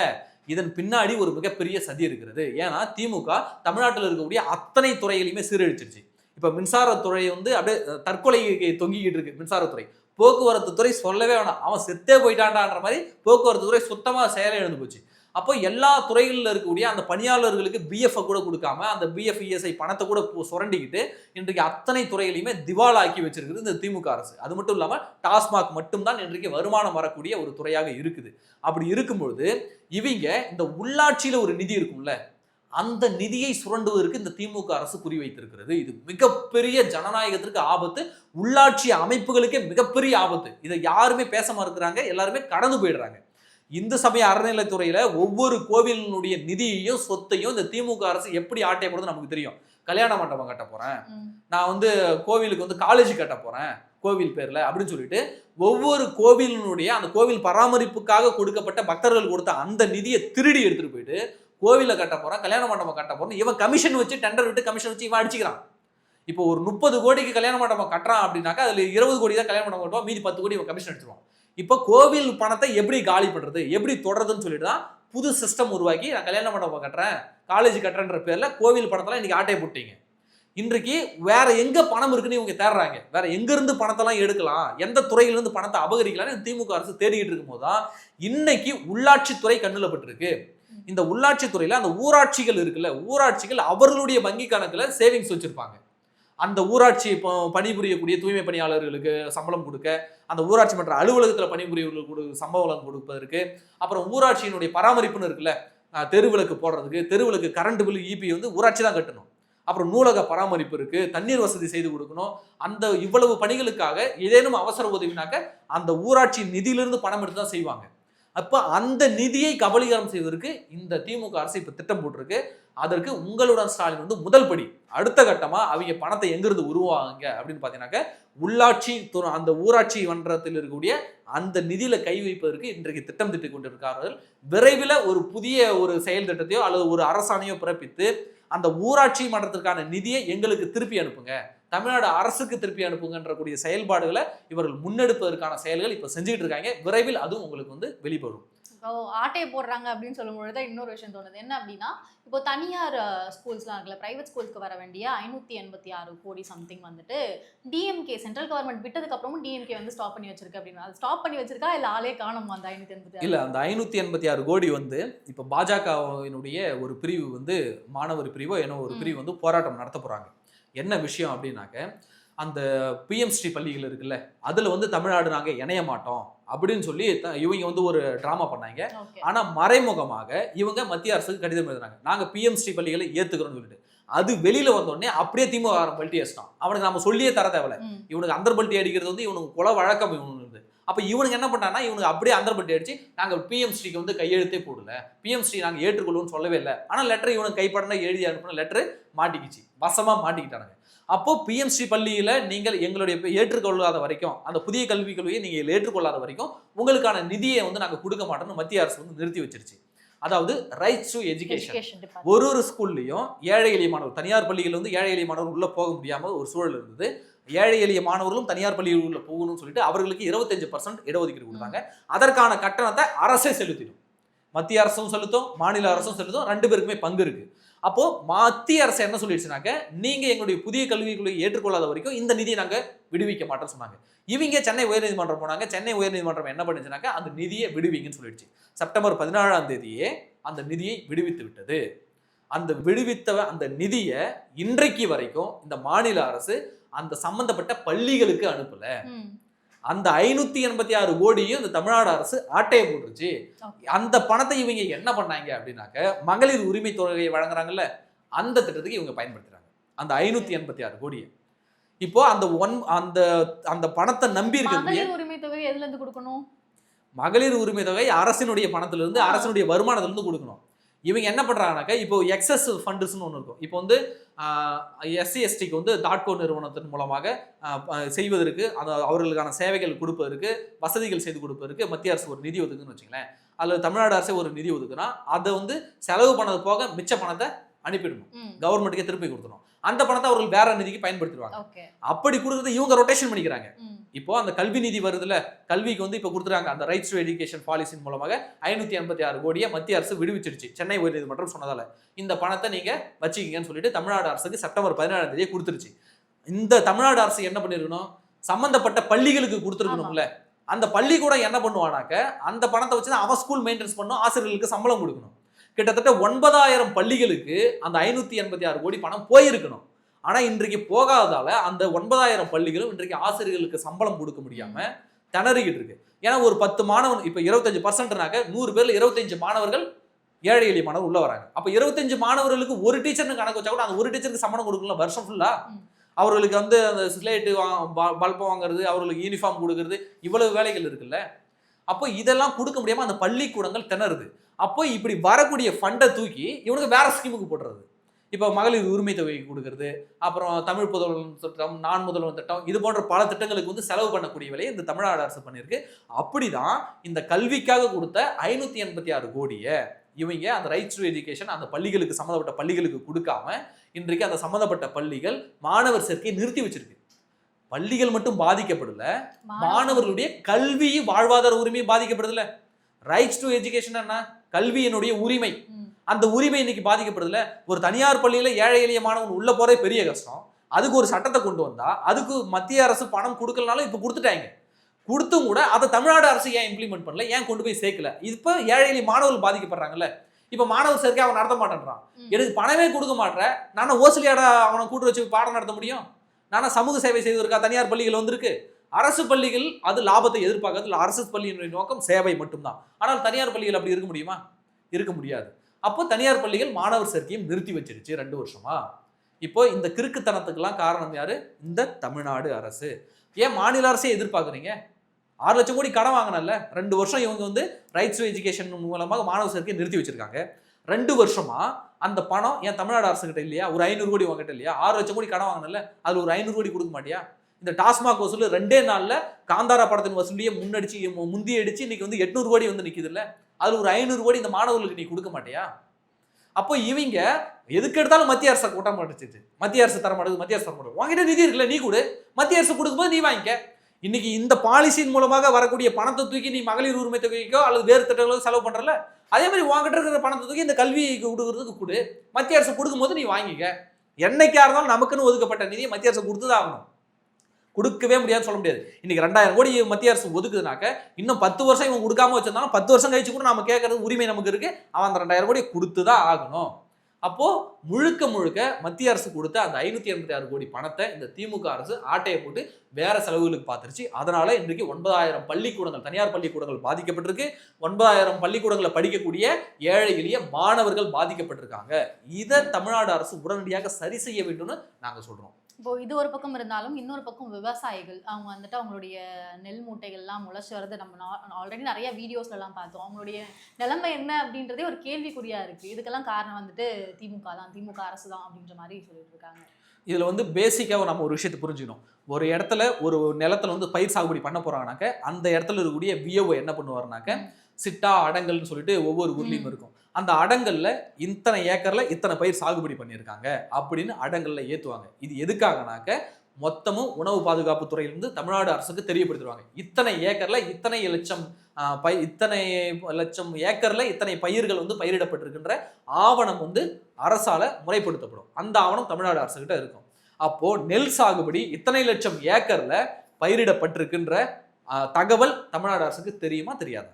இதன் பின்னாடி ஒரு மிகப்பெரிய சதி இருக்கிறது. ஏன்னா திமுக தமிழ்நாட்டில் இருக்கக்கூடிய அத்தனை துறைகளையுமே சீரழிச்சிருச்சு. இப்போ மின்சாரத்துறை வந்து அப்படியே தற்கொலை தற்கொலைக்கு தொங்கிக்கிட்டு இருக்கு மின்சாரத்துறை போக்குவரத்து துறை சொல்லவே வேணாம். அவன் செத்தே போயிட்டான்டான்ற மாதிரி போக்குவரத்து துறை சுத்தமாக செயல எழுந்து போச்சு. அப்போ எல்லா துறைகளில் இருக்கக்கூடிய அந்த பணியாளர்களுக்கு பிஎஃப் கூட கொடுக்காம அந்த பிஎஃப் இஎஸ்ஐ பணத்தை கூட சுரண்டிக்கிட்டு இன்றைக்கு அத்தனை துறைகளையுமே திவாலாக்கி வச்சிருக்குது இந்த திமுக அரசு. அது மட்டும் இல்லாமல் டாஸ்மாக் மட்டும்தான் இன்றைக்கு வருமானம் வரக்கூடிய ஒரு துறையாக இருக்குது. அப்படி இருக்கும்பொழுது இவங்க இந்த உள்ளாட்சியில் ஒரு நிதி இருக்கும்ல அந்த நிதியை சுரண்டுவதற்கு இந்த திமுக அரசு குறிவைத்திருக்கிறது இது மிகப்பெரிய ஜனநாயகத்திற்கு ஆபத்து உள்ளாட்சி அமைப்புகளுக்கே மிகப்பெரிய ஆபத்து. இதை யாருமே பேச மறுக்கிறாங்க எல்லாருமே கடந்து போயிடுறாங்க. இந்து சமய அறநிலைத்துறையில ஒவ்வொரு கோவிலினுடைய நிதியையும் சொத்தையும் இந்த திமுக அரசு எப்படி ஆட்டைய போடுறது நமக்கு தெரியும். கல்யாண மண்டபம் கட்ட போறேன். நான் வந்து கோவிலுக்கு வந்து காலேஜ் கட்ட போறேன் கோவில் பேர்ல அப்படின்னு சொல்லிட்டு ஒவ்வொரு கோவிலினுடைய அந்த கோவில் பராமரிப்புக்காக கொடுக்கப்பட்ட பக்தர்கள் கொடுத்த அந்த நிதியை திருடி எடுத்துட்டு போயிட்டு கோவில கட்ட போறேன் கல்யாண மண்டபம் கட்ட போறேன் இவன் கமிஷன் வச்சு டெண்டர் விட்டு கமிஷன் வச்சு இவன் அடிச்சுக்கிறான். இப்போ ஒரு முப்பது கோடிக்கு கல்யாண மண்டபம் கட்டுறான் அப்படின்னாக்கா அதுல இருபது கோடி தான் கல்யாண மண்டபம் கட்டுவான் மீதி பத்து கோடி இவன் கமிஷன் எடுத்துருவான் இப்போ கோவில் பணத்தை எப்படி காலி பண்ணுறது எப்படி தொடருதுன்னு சொல்லிட்டு தான் புது சிஸ்டம் உருவாக்கி நான் கல்யாண மண்டபம் கட்டுறேன் காலேஜ் கட்டுறேன்ற பேரில் கோவில் பணத்தெல்லாம் இன்னைக்கு ஆட்டையை போட்டீங்க. இன்றைக்கு வேற எங்க பணம் இருக்குன்னு இவங்க தேடுறாங்க. வேற எங்க இருந்து பணத்தெல்லாம் எடுக்கலாம்? எந்த துறையிலேருந்து பணத்தை அபகரிக்கலாம்னு திமுக அரசு தேடிக்கிட்டு இருக்கும்போது தான் இன்னைக்கு உள்ளாட்சித்துறை கண்ணில் பட்டிருக்கு. இந்த உள்ளாட்சித்துறையில அந்த ஊராட்சிகள் இருக்குல்ல ஊராட்சிகள் அவர்களுடைய வங்கி கணக்குல சேவிங்ஸ் வச்சிருப்பாங்க. அந்த ஊராட்சி இப்போ பணிபுரியக்கூடிய தூய்மை பணியாளர்களுக்கு சம்பளம் கொடுக்க அந்த ஊராட்சி மன்ற அலுவலகத்தில் பணிபுரியவர்களுக்கு கொடு சம்பளம் கொடுப்பதற்கு அப்புறம் ஊராட்சியினுடைய பராமரிப்புன்னு இருக்குல்ல தெருவிளக்கு போடுறதுக்கு தெருவிளக்கு கரண்ட் பில் இபி வந்து ஊராட்சி தான் கட்டணும். அப்புறம் நூலக பராமரிப்பு இருக்கு தண்ணீர் வசதி செய்து கொடுக்கணும். அந்த இவ்வளவு பணிகளுக்காக ஏதேனும் அவசர உதவினாக்க அந்த ஊராட்சி நிதியிலிருந்து பணம் எடுத்து தான் செய்வாங்க. அப்போ அந்த நிதியை கபலீகரம் செய்வதற்கு இந்த திமுக அரசு இப்போ திட்டம் போட்டிருக்கு. அதற்கு உங்களுடன் ஸ்டாலின் வந்து முதல் படி. அடுத்த கட்டமாக அவங்க பணத்தை எங்கிருந்து உருவாங்க அப்படின்னு பார்த்தீங்கன்னாக்க உள்ளாட்சி துறை- அந்த ஊராட்சி மன்றத்தில் இருக்கக்கூடிய அந்த நிதியில கை வைப்பதற்கு இன்றைக்கு திட்டம் திட்டிக் கொண்டிருக்கிறார்கள். விரைவில் ஒரு புதிய ஒரு செயல் திட்டத்தையோ அல்லது ஒரு அரசாணையோ பிறப்பித்து அந்த ஊராட்சி மன்றத்திற்கான நிதியை எங்களுக்கு திருப்பி அனுப்புங்க. தமிழ்நாடு அரசுக்கு திருப்பி அனுப்புங்கன்ற கூடிய செயல்பாடுகளை இவர்கள் முன்னெடுப்பதற்கான செயல்கள் இப்போ செஞ்சுட்டு இருக்காங்க. விரைவில் அதுவும் உங்களுக்கு வந்து வெளிப்படும். ஆட்டையை போடுறாங்க அப்படின்னு சொல்லும்பொழுது தான் இன்னொரு விஷயம் தோணுது. என்ன அப்படின்னா இப்போ தனியார் ஸ்கூல்ஸ்லாம் இருக்குல்ல பிரைவேட் ஸ்கூல்ஸ்க்கு வர வேண்டிய ஐநூற்றி எண்பத்தி ஆறு கோடி சம்திங் வந்துட்டு டிஎம்கே சென்ட்ரல் கவர்மெண்ட் விட்டதுக்கு அப்புறமும் டிஎம்கே வந்து ஸ்டாப் பண்ணி வச்சிருக்கு அப்படின்னு அது ஸ்டாப் பண்ணி வச்சிருக்கா? இல்லை ஆளே காணும் அந்த ஐநூற்றி எண்பத்தி இல்ல அந்த ஐநூத்தி எண்பத்தி ஆறு கோடி வந்து இப்ப பாஜகவினுடைய ஒரு பிரிவு வந்து மாணவர் பிரிவோ ஏனோ ஒரு. பிரிவு வந்து போராட்டம் நடத்த போறாங்க. என்ன விஷயம் அப்படின்னாக்க அந்த பிஎம் ஸ்ரீ பள்ளிகள் இருக்குல்ல அதுல வந்து தமிழ்நாடு நாங்க இணைய மாட்டோம் அப்படின்னு சொல்லி இவங்க வந்து ஒரு டிராமா பண்ணாங்க. ஓகே ஆனா மறைமுகமாக இவங்க மத்திய அரசுக்கு கடிதம் எழுதுறாங்க. நாங்க பிஎம் ஸ்ரீ பள்ளிகளை ஏத்துக்கிறோம்னு சொல்லிட்டு. அது வெளியில வந்த உடனே அப்படியே திமுக பல்ட்டி அடிச்சிட்டான் அவனுக்கு நம்ம சொல்லியே தர தேவையில்ல. இவனுக்கு அந்தர்பல்ட்டி அடிக்கிறது வந்து இவனுக்கு குல வழக்கம் இவனுக்கு அப்ப இவனுக்கு என்ன பண்ணான்னா இவனுக்கு அப்படியே அந்தர்பல்ட்டி அடிச்சு நாங்க பிஎம் ஸ்ரீக்கு வந்து கையெழுத்தே போடல. பிஎம் ஸ்ரீ நாங்க ஏற்றுக்கொள்வோம்னு சொல்லவே இல்லை. ஆனா லெட்டர் இவனுக்கு கைப்படனா எழுதி அனுப்பின லெட்டர் மாட்டிக்கிச்சு. வசமா மாட்டிக்கிட்டானுங்க. அப்போ பிஎம் ஸ்ரீ பள்ளியில நீங்கள் எங்களுடைய ஏற்றுக்கொள்ளாத வரைக்கும் அந்த புதிய கல்விக் கொள்கையை நீங்கள் ஏற்றுக்கொள்ளாத வரைக்கும் உங்களுக்கான நிதியை வந்து நாங்க கொடுக்க மாட்டோம்னு மத்திய அரசு வந்து நிறுத்தி வச்சிருச்சு. அதாவது ரைட்ஸ் டு எஜுகேஷன் ஒரு ஒரு ஸ்கூல்லையும் ஏழை எளிய மாணவர் தனியார் பள்ளிகள் வந்து ஏழை எளிய மாணவர் உள்ள போக முடியாம ஒரு சூழல் இருந்தது. ஏழை எளிய மாணவர்களும் தனியார் பள்ளியில் போகணும்னு சொல்லிட்டு அவர்களுக்கு இருபத்தஞ்சு பர்சன்ட் இடஒதுக்கீடு கொடுத்தாங்க. அதற்கான கட்டணத்தை அரசே செலுத்திடும். மத்திய அரசும் செலுத்தும் மாநில அரசும் செலுத்தும். ரெண்டு பேருக்குமே பங்கு இருக்கு. அப்போ மத்திய அரசு என்ன சொல்லிடுச்சுனாக்க நீங்க எங்களுடைய புதிய கல்விக் கொள்கையை ஏற்றுக்கொள்ளாத வரைக்கும் இந்த நிதியை நாங்க விடுவிக்க மாட்டோம்னு சொன்னாங்க. இவங்க சென்னை உயர்நீதிமன்றம் போனாங்க. சென்னை உயர்நீதிமன்றம் என்ன பண்ணுச்சுனாக்க அந்த நிதியை விடுவிங்கன்னு சொல்லிடுச்சு. செப்டம்பர் பதினாறாம் தேதியே அந்த நிதியை விடுவித்து விட்டது. அந்த விடுவித்த அந்த நிதியை இன்றைக்கு வரைக்கும் இந்த மாநில அரசு அந்த சம்பந்தப்பட்ட பள்ளிகளுக்கு அனுப்பல. அந்த ஐநூத்தி எண்பத்தி ஆறு கோடியும் இந்த தமிழ்நாடு அரசு ஆட்டையை போட்டுருச்சு. அந்த பணத்தை இவங்க என்ன பண்ணாங்க அப்படின்னாக்க மகளிர் உரிமை தொகையை வழங்குறாங்கல்ல அந்த திட்டத்துக்கு இவங்க பயன்படுத்துறாங்க. அந்த ஐநூத்தி எண்பத்தி ஆறு கோடியை. இப்போ அந்த ஒன் அந்த அந்த பணத்தை நம்பி மகளிர் உரிமை தொகை எதுல இருந்து கொடுக்கணும்? மகளிர் உரிமை தொகை அரசினுடைய பணத்திலிருந்து. அரசினுடைய வருமானத்திலிருந்து கொடுக்கணும். இவங்க என்ன பண்றாங்கனாக்கா இப்போ எக்ஸஸ் ஃபண்ட்ஸ்னு ஒன்று இருக்கும். இப்போ வந்து எஸ்சி எஸ்டிக்கு வந்து தாட்கோ நிறுவனத்தின் மூலமாக செய்வதற்கு அந்த அவர்களுக்கான சேவைகள் கொடுப்பதற்கு வசதிகள் செய்து கொடுப்பதற்கு மத்திய அரசு ஒரு நிதி ஒதுக்குன்னு வச்சுங்களேன் அல்லது தமிழ்நாடு அரசே ஒரு நிதி ஒதுக்குனா அதை வந்து செலவு பண்ணது போக மிச்ச பணத்தை அனுப்பிடணும். கவர்மெண்ட்டுக்கே திருப்பி கொடுத்துரும் அந்த பணத்தை அவர்கள் வேற நிதிக்கு பயன்படுத்திடுவாங்க. அப்படி கொடுக்கறது இவங்க ரொட்டேஷன் பண்ணிக்கிறாங்க. இப்போ அந்த கல்வி நிதி வருதுல கல்விக்கு வந்து இப்போ கொடுத்துறாங்க. அந்த ரைட்ஸ் டு எஜுகேஷன் பாலிசின் மூலமாக ஐநூத்தி எண்பத்தி ஆறு கோடியை மத்திய அரசு விடுவிச்சிருச்சு. சென்னை உயர்நீதிமன்றம் சொன்னதால. இந்த பணத்தை நீங்க வச்சுக்கீங்கன்னு சொல்லிட்டு தமிழ்நாடு அரசுக்கு செப்டம்பர் பதினேழாம் தேதியே கொடுத்துருச்சு. இந்த தமிழ்நாடு அரசு என்ன பண்ணிருக்கணும்? சம்பந்தப்பட்ட பள்ளிகளுக்கு கொடுத்துருக்கணும்ல. அந்த பள்ளிக்கூடம் என்ன பண்ணுவானாக்க அந்த பணத்தை வச்சு தான் அவன் ஸ்கூல் மெயின்டெனன்ஸ் பண்ணும் ஆசிரியர்களுக்கு சம்பளம் கொடுக்கணும். கிட்டத்தட்ட ஒன்பதாயிரம் பள்ளிகளுக்கு அந்த ஐநூத்தி எண்பத்தி ஆறு கோடி பணம் போயிருக்கணும். ஆனா இன்றைக்கு போகாததால அந்த ஒன்பதாயிரம் பள்ளிகளும் இன்றைக்கு ஆசிரியர்களுக்கு சம்பளம் கொடுக்க முடியாம திணறிக்கிட்டு இருக்கு. ஏன்னா ஒரு பத்து மாணவன் இப்ப இருபத்தஞ்சு பர்சன்ட்னாக்க நூறு பேர்ல இருபத்தஞ்சு மாணவர்கள் ஏழை எளிய மாணவர் உள்ள வராங்க. அப்ப இருபத்தஞ்சு மாணவர்களுக்கு ஒரு டீச்சர்னு கணக்கு வச்சா கூட அந்த ஒரு டீச்சருக்கு சம்பளம் கொடுக்கல வருஷம் ஃபுல்லா ம். அவர்களுக்கு வந்து அந்த ஸ்லேட்டு பல்பம் வாங்குறது அவர்களுக்கு யூனிஃபார்ம் கொடுக்கறது இவ்வளவு வேலைகள் இருக்குல்ல? அப்போ இதெல்லாம் கொடுக்க முடியாம அந்த பள்ளிக்கூடங்கள் திணறுது. அப்போ இப்படி வரக்கூடிய ஃபண்டை தூக்கி இவனுக்கு வேற ஸ்கீமுக்கு போடுறது இப்போ மகளிர் உரிமை தொகை கொடுக்கறது அப்புறம் தமிழ் புதல்வன் திட்டம் நான் முதல்வன் திட்டம் இது போன்ற பல திட்டங்களுக்கு வந்து செலவு பண்ணக்கூடிய வேலையை இந்த தமிழ்நாடு அரசு பண்ணியிருக்கு. அப்படிதான் இந்த கல்விக்காக கொடுத்த ஐநூத்தி எண்பத்தி ஆறு கோடியை இவங்க அந்த ரைட்ஸ் டு எஜுகேஷன் அந்த பள்ளிகளுக்கு சம்மந்தப்பட்ட பள்ளிகளுக்கு கொடுக்காம இன்றைக்கு அந்த சம்மந்தப்பட்ட பள்ளிகள் மாணவர் சேர்க்கையை நிறுத்தி வச்சிருக்கு. பள்ளிகள் மட்டும் பாதிக்கப்படல மாணவர்களுடைய கல்வி வாழ்வாதார உரிமை பாதிக்கப்படுதுல. ரைட்ஸ் டு எஜுகேஷன் என்ன கல்வியினுடைய உரிமை. அந்த உரிமை இன்னைக்கு பாதிக்கப்படுதுல. ஒரு தனியார் பள்ளியில ஏழை எளிய மாணவன் உள்ள போறதே பெரிய கஷ்டம். அதுக்கு ஒரு சட்டத்தை கொண்டு வந்தா அதுக்கு மத்திய அரசு பணம் கொடுக்கலனாலும் இப்ப கொடுத்துட்டாங்க. கொடுத்தும் கூட அதை தமிழ்நாடு அரசு ஏன் இம்ப்ளிமெண்ட் பண்ணல? ஏன் கொண்டு போய் சேர்க்கல? இப்ப ஏழை எளிய மாணவர்கள் பாதிக்கப்படுறாங்கல்ல. இப்ப மாணவர் சேர்க்கை அவன் நடத்த மாட்டேன்றான். எனக்கு பணமே கொடுக்க மாட்டேன் நானும் ஓசிலியாட அவனை கூட்டு வச்சு பாடம் நடத்த முடியும்? நானா சமூக சேவை செய்வதற்கா தனியார் பள்ளிகள் வந்திருக்கு? அரசு பள்ளிகள் அது லாபத்தை எதிர்பார்க்கறது அரசு பள்ளியினுடைய நோக்கம் சேவை மட்டும்தான். ஆனால் தனியார் பள்ளிகள் அப்படி இருக்க முடியுமா? இருக்க முடியாது. அப்போ தனியார் பள்ளிகள் மாணவர் சேர்க்கையும் நிறுத்தி வச்சிருச்சு ரெண்டு வருஷமா. இப்போ இந்த கிறுக்குத்தனத்துக்கெல்லாம் காரணம் யாரு? இந்த தமிழ்நாடு அரசு. ஏன் மாநில அரசே எதிர்பார்க்குறீங்க? ஆறு லட்சம் கோடி கடன் வாங்கினல ரெண்டு வருஷம் இவங்க வந்து ரைட்ஸ் டு எஜுகேஷன் மூலமாக மாணவர் சேர்க்கையை நிறுத்தி வச்சிருக்காங்க. ரெண்டு வருஷமா அந்த பணம் ஏன் தமிழ்நாடு அரசு கிட்ட இல்லையா? ஒரு ஐநூறு கோடி உங்ககிட்ட இல்லையா? ஆறு லட்சம் கோடி கடன் வாங்கினல அதுல ஒரு ஐநூறு கோடி கொடுக்க மாட்டியா? இந்த டாஸ்மாக் வசூல் ரெண்டே நாளில் காந்தாரா படத்தின் வசூலியே முன்னடிச்சு மு- முந்தி அடிச்சு இன்னைக்கு வந்து எட்நூறு கோடி வந்து நிற்குது இல்லை அதில் ஒரு ஐநூறு கோடி இந்த மாணவர்களுக்கு நீ கொடுக்க மாட்டியா? அப்போ இவங்க எதுக்கு எடுத்தாலும் மத்திய அரசை கூட்ட மாட்டேச்சு மத்திய அரசு தர மத்திய அரசு தர மாட்டேங்குது. உங்ககிட்ட நிதி இருக்குல்ல நீ கொடு. மத்திய அரசு கொடுக்கும்போது நீ வாங்கிக்க. இன்னைக்கு இந்த பாலிசியின் மூலமாக வரக்கூடிய பணத்தை தூக்கி நீ மகளிர் உரிமை தொகைக்கோ அல்லது வேறு திட்டங்களோ செலவு பண்ணுறல அதே மாதிரி உங்ககிட்ட இருக்கிற பணத்தை தூக்கி இந்த கல்விக்கு கொடுக்கறதுக்கு கொடு. மத்திய அரசு கொடுக்கும்போது நீ வாங்கிக்க. என்னைக்கா இருந்தாலும் நமக்குன்னு ஒதுக்கப்பட்ட நிதியை மத்திய அரசு கொடுத்து தான் ஆகணும். கொடுக்கவே முடியாதுன்னு சொல்ல முடியாது. இன்னைக்கு ரெண்டாயிரம் கோடி மத்திய அரசு ஒதுக்குதுனாக்க இன்னும் பத்து வருஷம் இவன் கொடுக்காம வச்சிருந்தாலும் பத்து வருஷம் கழிச்சு கூட நம்ம கேட்கறது உரிமை நமக்கு இருக்கு. அவன் அந்த ரெண்டாயிரம் கோடி கொடுத்து தான் ஆகணும். அப்போ முழுக்க முழுக்க மத்திய அரசு கொடுத்த அந்த ஐநூத்தி எண்பத்தி ஆறு கோடி பணத்தை இந்த திமுக அரசு ஆட்டையை போட்டு வேற செலவுகளுக்கு பார்த்துருச்சு. அதனால இன்றைக்கு ஒன்பதாயிரம் பள்ளிக்கூடங்கள் தனியார் பள்ளிக்கூடங்கள் பாதிக்கப்பட்டிருக்கு. ஒன்பதாயிரம் பள்ளிக்கூடங்களை படிக்கக்கூடிய ஏழை எளிய மாணவர்கள் பாதிக்கப்பட்டிருக்காங்க. இதை தமிழ்நாடு அரசு உடனடியாக சரி செய்ய வேண்டும்னு நாங்கள் சொல்றோம். இப்போ இது ஒரு பக்கம் இருந்தாலும் இன்னொரு பக்கம் விவசாயிகள் அவங்க வந்துட்டு அவங்களுடைய நெல் மூட்டைகள்லாம் முளைச்சு வரது நம்ம ஆல்ரெடி நிறைய வீடியோஸ்ல எல்லாம் பார்த்தோம். அவங்களுடைய நிலைமை என்ன அப்படின்றதே ஒரு கேள்விக்குறியா இருக்கு. இதுக்கெல்லாம் காரணம் வந்துட்டு திமுக தான். திமுக அரசு தான் அப்படின்ற மாதிரி சொல்லிட்டு இருக்காங்க. இதுல வந்து பேசிக்காக நம்ம ஒரு விஷயத்தை புரிஞ்சுக்கணும். ஒரு இடத்துல ஒரு நிலத்துல வந்து பயிர் சாகுபடி பண்ண போறாங்கனாக்க அந்த இடத்துல இருக்கக்கூடிய விஓ என்ன பண்ணுவாருனாக்க சிட்டா அடங்கல்னு சொல்லிட்டு ஒவ்வொரு ஊர்லயும். இருக்கும். அந்த அடங்கல்ல இத்தனை ஏக்கர்ல இத்தனை பயிர் சாகுபடி பண்ணியிருக்காங்க அப்படின்னு அடங்கல்ல ஏத்துவாங்க. இது எதுக்காகனாக்க மொத்தமும் உணவு பாதுகாப்பு துறையிலிருந்து தமிழ்நாடு அரசுக்கு தெரியப்படுத்திடுவாங்க. இத்தனை ஏக்கர்ல இத்தனை லட்சம் பை இத்தனை லட்சம் ஏக்கர்ல இத்தனை பயிர்கள் வந்து பயிரிடப்பட்டிருக்கின்ற ஆவணம் வந்து அரசால முறைப்படுத்தப்படும். அந்த ஆவணம் தமிழ்நாடு அரசுகிட்ட இருக்கும். அப்போ நெல் சாகுபடி இத்தனை லட்சம் ஏக்கர்ல பயிரிடப்பட்டிருக்கின்ற தகவல் தமிழ்நாடு அரசுக்கு தெரியுமா தெரியாதா?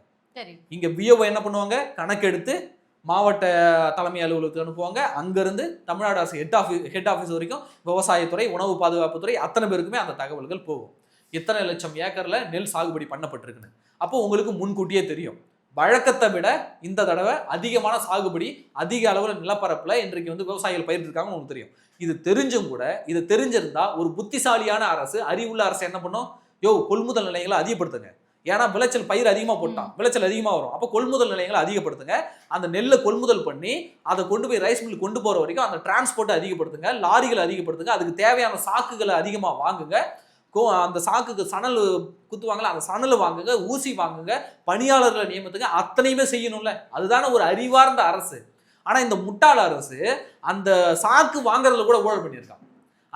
இங்க விஓ என்ன பண்ணுவாங்க? கணக்கெடுத்து மாவட்ட தலைமை அலுவலகத்துக்கு அனுப்புவாங்க. அங்கேருந்து தமிழ்நாடு அரசு ஹெட் ஆஃபீஸ் ஹெட் ஆஃபீஸ் வரைக்கும் விவசாயத்துறை உணவு பாதுகாப்புத்துறை அத்தனை பேருக்குமே அந்த தகவல்கள் போகும். இத்தனை லட்சம் ஏக்கரில் நெல் சாகுபடி பண்ணப்பட்டிருக்குன்னு. அப்போ உங்களுக்கு முன்கூட்டியே தெரியும். வழக்கத்தை விட இந்த தடவை அதிகமான சாகுபடி அதிக அளவில் நிலப்பரப்பில் இன்றைக்கு வந்து விவசாயிகள் பயிரிட்டிருக்காங்க உங்களுக்கு தெரியும். இது தெரிஞ்சும் கூட இது தெரிஞ்சிருந்தா ஒரு புத்திசாலியான அரசு அறிவுள்ள அரசு என்ன பண்ணும்? யோ கொள்முதல் நிலையங்களை அதிகப்படுத்துங்க. ஏன்னா விளைச்சல் பயிர் அதிகமா போட்டான். விளைச்சல் அதிகமா வரும். அப்போ கொள்முதல் நிலையங்களை அதிகப்படுத்துங்க. அந்த நெல்லை கொள்முதல் பண்ணி அதை கொண்டு போய் ரைஸ் மில் கொண்டு போற வரைக்கும் அந்த டிரான்ஸ்போர்ட்டை அதிகப்படுத்துங்க. லாரிகளை அதிகப்படுத்துங்க. அதுக்கு தேவையான சாக்குகளை அதிகமா வாங்குங்க. அந்த சாக்குக்கு சணல் குத்துவாங்கல்ல அந்த சணல் வாங்குங்க ஊசி வாங்குங்க பணியாளர்களை நியமித்துங்க. அத்தனையுமே செய்யணும்ல. அதுதானே ஒரு அறிவார்ந்த அரசு. ஆனா இந்த முட்டாள் அரசு அந்த சாக்கு வாங்குறதுல கூட ஊழல் பண்ணியிருக்கான்.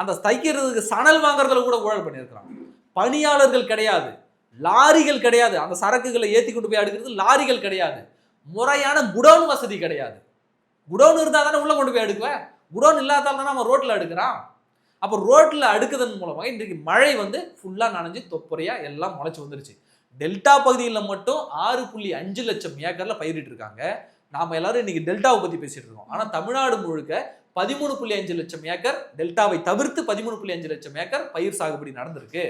அந்த தைக்கிறதுக்கு சணல் வாங்குறதுல கூட ஊழல் பண்ணியிருக்கிறான் பணியாளர்கள் கிடையாது. லாரிகள் கிடையாது. அந்த சரக்குகளை ஏற்றி கொண்டு போய் அடுக்கிறது லாரிகள் கிடையாது. முறையான குடோன் வசதி கிடையாது. குடோன் இருந்தால் தானே உள்ளே கொண்டு போய் அடுக்குவேன்? குடோன் இல்லாதால் தானே நம்ம ரோட்டில் அடுக்கிறான்? அப்போ ரோட்டில் அடுக்குதன் மூலமாக இன்றைக்கு மழை வந்து ஃபுல்லாக நனைஞ்சு தொப்பரையாக எல்லாம் முளைச்சி வந்துருச்சு. டெல்டா பகுதியில் மட்டும் ஆறு புள்ளி அஞ்சு லட்சம் ஏக்கரில் பயிரிட்டு இருக்காங்க. நாம் எல்லாரும் இன்னைக்கு டெல்டாவை பற்றி பேசிகிட்டு இருக்கோம். ஆனால் தமிழ்நாடு முழுக்க பதிமூணு புள்ளி அஞ்சு லட்சம் ஏக்கர் டெல்டாவை தவிர்த்து பதிமூணு புள்ளி அஞ்சு லட்சம் ஏக்கர் பயிர் சாகுபடி நடந்திருக்கு.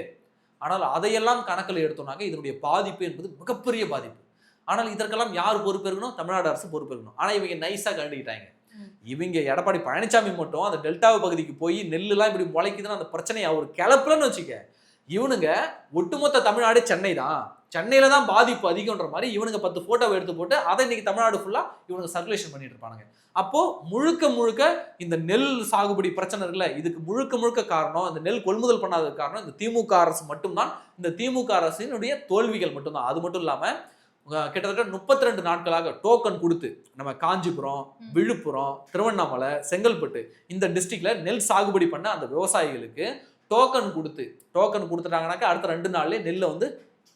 ஆனால் அதையெல்லாம் கணக்கில் எடுத்தோம்னாக்க இதனுடைய பாதிப்பு என்பது மிகப்பெரிய பாதிப்பு. ஆனால் இதற்கெல்லாம் யார் பொறுப்பு இருக்கணும் தமிழ்நாடு அரசு பொறுப்பு இருக்கணும் ஆனா இவங்க நைஸா கண்டுக்கிட்டாங்க. இவங்க எடப்பாடி பழனிசாமி மட்டும் அந்த டெல்டாவு பகுதிக்கு போய் நெல்லுலாம் இப்படி முளைக்குதுன்னு அந்த பிரச்சனையை? அவர் கிளப்பலன்னு வச்சுக்க. இவனுங்க ஒட்டுமொத்த தமிழ்நாடு சென்னை தான். சென்னையில தான் பாதிப்பு அதிகம்ன்ற மாதிரி இவனுங்க பத்து போட்டோவை எடுத்து போட்டு அதை இன்னைக்கு தமிழ்நாடு ஃபுல்லா இவனுங்க சர்க்குலேஷன் பண்ணிட்டு இருப்பானுங்க. அப்போ முழுக்க முழுக்க இந்த நெல் சாகுபடி பிரச்சனை இருக்குல்ல இதுக்கு முழுக்க முழுக்க காரணம் இந்த நெல் கொள்முதல் பண்ணாததுக்கு காரணம் இந்த திமுக அரசு மட்டும்தான். இந்த திமுக அரசினுடைய தோல்விகள் மட்டும்தான். அது மட்டும் இல்லாம அஹ், கிட்டத்தட்ட முப்பத்தி ரெண்டு நாட்களாக டோக்கன் கொடுத்து நம்ம காஞ்சிபுரம். விழுப்புரம் திருவண்ணாமலை செங்கல்பட்டு இந்த டிஸ்ட்ரிக்ட்ல நெல் சாகுபடி பண்ண அந்த விவசாயிகளுக்கு டோக்கன் கொடுத்து டோக்கன் கொடுத்துட்டாங்கனாக்கா அடுத்த ரெண்டு நாள்லயே நெல்லை வந்து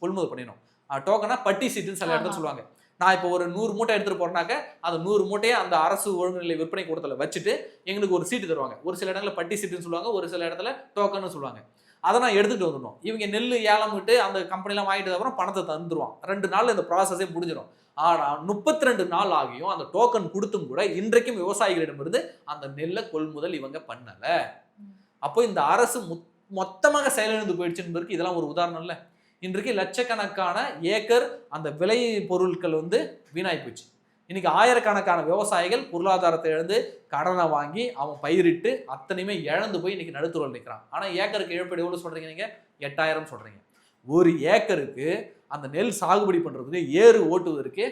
கொள்முதல் பண்ணிடணும். டோக்கனா பட்டி சீட்டுன்னு சில இடத்துல. சொல்லுவாங்க. நான் இப்போ ஒரு நூறு மூட்டை எடுத்துட்டு போறேனாக்க அந்த நூறு மூட்டையை அந்த அரசு ஒழுங்குநிலை விற்பனை கூடத்துல வச்சுட்டு எங்களுக்கு ஒரு சீட்டு தருவாங்க. ஒரு சில இடங்களில் பட்டி சீட்டுன்னு சொல்லுவாங்க ஒரு சில இடத்துல டோக்கன்னு சொல்லுவாங்க. அதை நான் எடுத்துட்டு வந்துடணும். இவங்க நெல் ஏலம் விட்டு அந்த கம்பெனிலாம் வாங்கிட்டு அப்புறம் பணத்தை தந்துருவான். ரெண்டு நாள்ல இந்த ப்ராசஸே முடிஞ்சிடும். ஆனா முப்பத்தி ரெண்டு நாள் ஆகியும் அந்த டோக்கன் கொடுத்தும் கூட இன்றைக்கும் விவசாயிகளிடமிருந்து அந்த நெல்லை கொள்முதல் இவங்க பண்ணல. அப்போ இந்த அரசு மொத்- மொத்தமாக செயலிழந்து போயிடுச்சு என்பதற்கு இதெல்லாம் ஒரு உதாரணம் இல்ல. இன்றைக்கு லட்சக்கணக்கான ஏக்கர் அந்த விளை பொருட்கள் வந்து வீணாய் போச்சு. இன்னைக்கு ஆயிரக்கணக்கான விவசாயிகள் பொருளாதாரத்தை இழந்து கடனை வாங்கி அவன் பயிரிட்டு அத்தனையுமே இழந்து போய் இன்னைக்கு நடுத்துறல் நிற்கிறான் ஆனால் ஏக்கருக்கு இழப்பீடு எவ்வளோ சொல்றீங்க நீங்க? எட்டாயிரம் சொல்றீங்க. ஒரு ஏக்கருக்கு அந்த நெல் சாகுபடி பண்றதுக்கு ஏறு ஓட்டுவதற்கு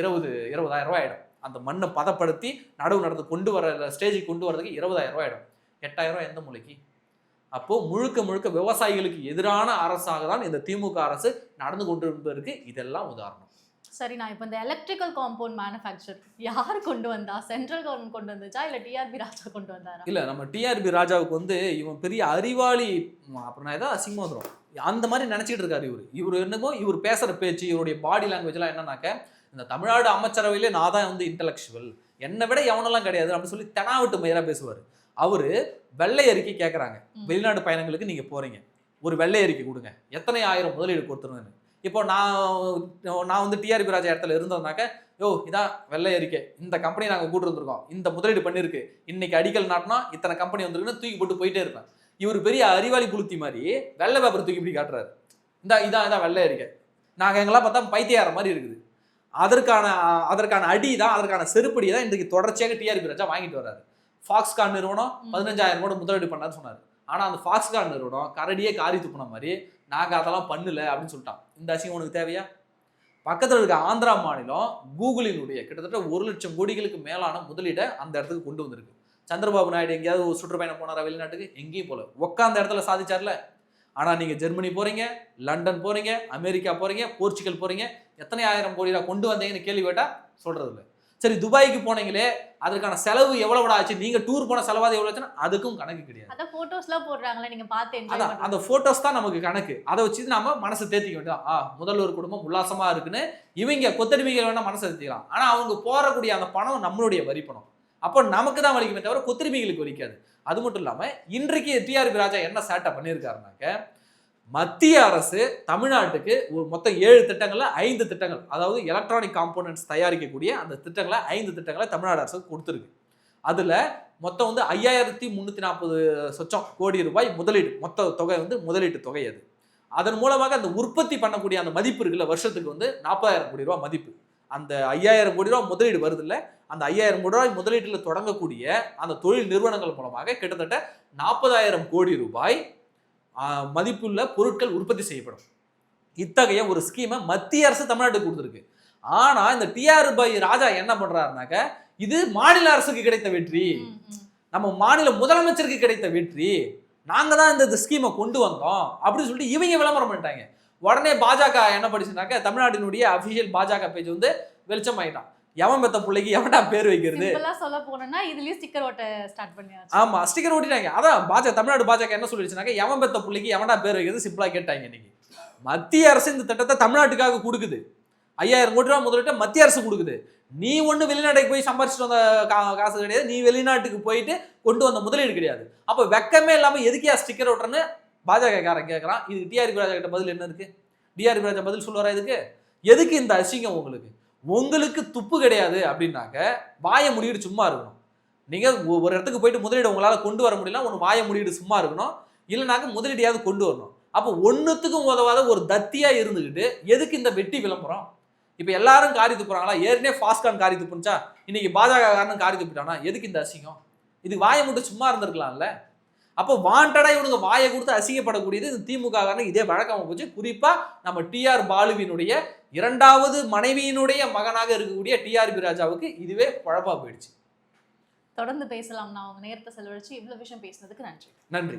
இருபது இருபதாயிரம் ரூபாய் ஆயிடும். அந்த மண்ணை பதப்படுத்தி நடவு நடந்து கொண்டு வர ஸ்டேஜுக்கு கொண்டு வரதுக்கு இருபதாயிரம் ரூபாய் ஆயிடும். எட்டாயிரம் ரூபாய் எந்த மூலைக்கு? அப்போ முழுக்க முழுக்க விவசாயிகளுக்கு எதிரான அரசாக தான் இந்த திமுக அரசு நடந்து கொண்டிருப்பதற்கு இதெல்லாம் உதாரணம். சரி நான் இப்போ இந்த எலக்ட்ரிக்கல் காம்பவுண்ட் மேனுஃபேக்சர் யார் கொண்டு வந்தா? சென்ட்ரல் கவர்மெண்ட் கொண்டு வந்துச்சா? இல்ல டிஆர்பி ராஜா கொண்டு வந்தாரா? இல்ல நம்ம டிஆர்பி ராஜாவுக்கு வந்து இவன் பெரிய அறிவாளி அப்புறம் நான் ஏதாவது அசிங்கமா வந்துடும் அந்த மாதிரி நினைச்சிட்டு இருக்காரு இவர். இவர் என்னமோ இவர் பேசுற பேச்சு இவருடைய பாடி லாங்குவேஜ் எல்லாம் என்னன்னாக்க இந்த தமிழ்நாடு அமைச்சரவையிலே நான் தான் வந்து இன்டலெக்சுவல் என்னை விட எவனெல்லாம் கிடையாது அப்படின்னு சொல்லி தெனாவிட்டு மயிரா பேசுவார். அவரு வெள்ளை அறிக்கை கேட்குறாங்க ம். வெளிநாட்டு பயணங்களுக்கு நீங்க போறீங்க. ஒரு வெள்ளை அறிக்கை கொடுங்க. எத்தனை ஆயிரம் முதலீடு கொடுத்துருந்தேன்னு. இப்போ நான் நான் வந்து டிஆர்பி ராஜா இடத்துல இருந்தோம்னாக்க யோ இதான் வெள்ளை அறிக்கை. இந்த கம்பெனி நாங்கள் கூட்டு வந்திருக்கோம் இந்த முதலீடு பண்ணியிருக்கு. இன்னைக்கு அடிக்கல் நாட்டினா இத்தனை கம்பெனி வந்திருக்குன்னு தூக்கி போட்டு போயிட்டே இருப்பேன். இவர் பெரிய அறிவாளி புளுத்தி மாதிரி வெள்ளை பேப்பர் தூக்கி இப்படி காட்டுறாரு. இந்த இதான் இதான் வெள்ளை அறிக்கை. நாங்கள் எங்கெல்லாம் பார்த்தா பைத்தியார மாதிரி இருக்குது. அதற்கான அதற்கான அடி தான் அதற்கான செருப்படி தான் இன்றைக்கு தொடர்ச்சியாக டிஆர்பி ராஜா வாங்கிட்டு வர்றாரு. ஃபாக்ஸ்கான் நிறுவனம். பதினஞ்சாயிரம் கோடி முதலீடு பண்ணான்னு சொன்னார். ஆனால் அந்த ஃபாக்ஸ்கான் நிறுவனம் கரடியே காரி துப்புன மாதிரி நாங்கள் அதெல்லாம் பண்ணல அப்படின்னு சொல்லிட்டான். இந்த அசிங்கம் உனக்கு தேவையா? பக்கத்தில் இருக்க ஆந்திரா மாநிலம் கூகுளினுடைய கிட்டத்தட்ட ஒரு லட்சம் கோடிகளுக்கு மேலான முதலீடை அந்த இடத்துக்கு கொண்டு வந்திருக்கு. சந்திரபாபு நாயுடு எங்கேயாவது ஒரு சுற்றுப்பயணம் போனாரா வெளிநாட்டுக்கு? எங்கேயும் போல. உட்காந்த இடத்துல சாதிச்சார்ல. ஆனா நீங்க ஜெர்மனி போறீங்க லண்டன் போறீங்க அமெரிக்கா போறீங்க போர்ச்சுகல் போறீங்க எத்தனை ஆயிரம் கோடி கொண்டு வந்தீங்கன்னு கேள்வி கேட்டா சொல்றது இல்ல சரி துபாய்க்கு போனீங்களே அதற்கான செலவு எவ்வளவு ஆச்சு? நீங்க டூர் போன செலவாது எவ்வளவு ஆச்சுன்னா அதுக்கும் கணக்கு கிடையாது. அதான் போட்டோஸ்லாம் போடுறாங்களே நீங்க பார்த்து அதான் அந்த போட்டோஸ் தான் நமக்கு கணக்கு. அதை வச்சு நாம மனசை தேத்திக்க வேண்டியதான் ஆ முதல்வர் குடும்பம் உல்லாசமா இருக்குன்னு இவங்க கொத்தடிமைகள் வேணா மனசை தேத்திக்கலாம். ஆனா அவங்க போறக்கூடிய அந்த பணம் நம்மளுடைய வரி பணம். அப்போ நமக்கு தான் வலிக்குமே தவிர கொத்தடிமைகளுக்கு வலிக்காது. அது மட்டும் இல்லாம இன்றைக்கு டிஆர்பி ராஜா என்ன சேட்டை பண்ணியிருக்காருனாக்க மத்திய அரசு தமிழ்நாட்டுக்கு ஒரு மொத்தம் ஏழு திட்டங்களில் ஐந்து திட்டங்கள் அதாவது எலக்ட்ரானிக் காம்போனன்ட்ஸ் தயாரிக்கக்கூடிய அந்த திட்டங்களை ஐந்து திட்டங்களை தமிழ்நாடு அரசு கொடுத்துருக்கு. அதில் மொத்தம் வந்து ஐயாயிரத்தி முந்நூற்றி நாற்பது சொச்சம் கோடி ரூபாய் முதலீடு மொத்த தொகை வந்து முதலீட்டு தொகை அது. அதன் மூலமாக அந்த உற்பத்தி பண்ணக்கூடிய அந்த மதிப்பு இருக்குல்ல வருஷத்துக்கு வந்து நாற்பதாயிரம் கோடி ரூபாய் மதிப்பு. அந்த ஐயாயிரம் கோடி ரூபாய் முதலீடு வருது அந்த ஐயாயிரம் கோடி ரூபாய் முதலீட்டில் தொடங்கக்கூடிய அந்த தொழில் நிறுவனங்கள் மூலமாக கிட்டத்தட்ட நாற்பதாயிரம் கோடி ரூபாய் மதிப்புள்ள பொருட்கள் உற்பத்தி செய்யப்படும். இத்தகைய ஒரு ஸ்கீமை மத்திய அரசு தமிழ்நாட்டுக்கு கொடுத்துருக்கு. ஆனா இந்த டிஆர் பை ராஜா என்ன பண்றாருனாக்க இது மாநில அரசுக்கு கிடைத்த வெற்றி. நம்ம மாநில முதலமைச்சருக்கு கிடைத்த வெற்றி. நாங்க தான் இந்த ஸ்கீமை கொண்டு வந்தோம் அப்படின்னு சொல்லிட்டு இவங்க விளம்பரம் பண்ணிட்டாங்க. உடனே பாஜக என்ன படிச்சுனாக்க தமிழ்நாட்டினுடைய அபிஷியல் பாஜக பேஜ் வந்து வெளிச்சம் ஆயிட்டான் எவன் பெத்த பிள்ளைக்கு எவன்டா பேர் வைக்கிறது. சொல்ல போனோம்னா இதுலயும் ஸ்டிக்கர் ஓட்ட ஸ்டார்ட் பண்ணியாச்சு. ஆமா ஸ்டிக்கர் ஓட்டிட்டாங்க. அதான் பாஜக தமிழ்நாடு பாஜக என்ன சொல்லிடுச்சுனாக்க எவன் பெத்த பிள்ளைக்கு எவன்டா பேர் வைக்கிறது சிம்பிளா கேட்டாங்க இன்னைக்கு. மத்திய அரசு இந்த திட்டத்தை தமிழ்நாட்டுக்காக கொடுக்குது. ஐயாயிரம் கோடி ரூபா முதலிட்ட மத்திய அரசு கொடுக்குது. நீ ஒண்ணு வெளிநாட்டுக்கு போய் சம்பாரிச்சிட்டு வந்த கா- காசு கிடையாது. நீ வெளிநாட்டுக்கு போயிட்டு கொண்டு வந்த முதலீடு கிடையாது. அப்ப வெக்கமே இல்லாம எதுக்கியா ஸ்டிக்கர் ஓட்டுறன்னு பாஜக காரன் கேட்கறான் இதுக்கு டிஆர்பி ராஜா கிட்ட பதில் என்ன இருக்கு? டிஆர்பி ராஜா பதில் சொல்லுவாரா இதுக்கு? எதுக்கு இந்த அசிங்கம் உங்களுக்கு? உங்களுக்கு துப்பு கிடையாது அப்படின்னாக்க வாயை முடிக்கிட்டு சும்மா இருக்கணும். நீங்கள் ஒரு இடத்துக்கு போயிட்டு முதலீடு உங்களால் கொண்டு வர முடியல ஒன்று வாயை முடிக்கிட்டு சும்மா இருக்கணும். இல்லைனாக்க முதலீடையாவது கொண்டு வரணும். அப்போ ஒன்றுத்துக்கும் உதவாத ஒரு தத்தியாக இருந்துக்கிட்டு எதுக்கு இந்த வெட்டி விளம்பரம்? இப்போ எல்லாரும் காரி துப்புறாங்களா? ஏற்கனவே ஃபாஸ்ட்கான் காரி துப்புனுச்சா? இன்னைக்கு பாஜக காரணம் காரி துப்பிட்டானா? எதுக்கு இந்த அசிங்கம்? இது வாயை மட்டும் சும்மா இருந்திருக்கலாம்ல. அப்போ வாண்டடா இவனுங்க வாயை கொடுத்து அசிங்கப்படக்கூடியது இந்த திமுக காரனுக்கு இதே வழக்கமா போச்சு. குறிப்பா நம்ம டிஆர் பாலுவினுடைய இரண்டாவது மனைவியினுடைய மகனாக இருக்கக்கூடிய டிஆர்பி ராஜாவுக்கு இதுவே குழப்பா போயிடுச்சு. தொடர்ந்து பேசலாம். நான் உங்க நேரத்தை செலவழிச்சு இவ்வளவு விஷயம் பேசுனதுக்கு நன்றி. நன்றி.